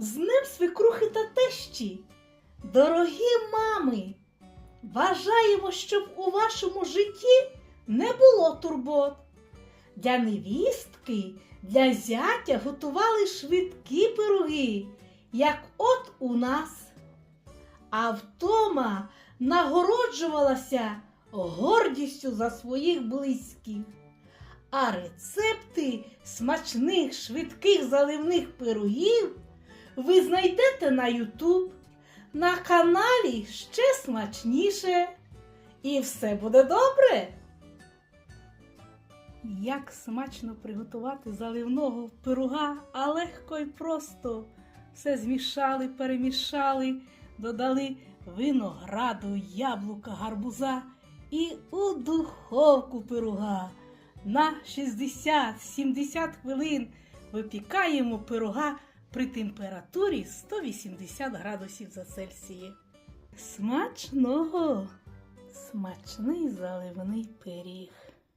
З ним свекрухи та тещі. Дорогі мами, бажаємо, щоб у вашому житті не було турбот. Для невістки, для зятя готували швидкі пироги, як от у нас. А втома нагороджувалася гордістю за своїх близьких. А рецепти смачних швидких заливних пирогів ви знайдете на YouTube, на каналі ще смачніше. І все буде добре. Як смачно приготувати заливного пирога, а легко і просто. Все змішали, перемішали, додали винограду, яблука, гарбуза і у духовку пирога. На 60-70 хвилин випікаємо пирога при температурі 180 градусів за Цельсієм. Смачного! Смачний заливний пиріг.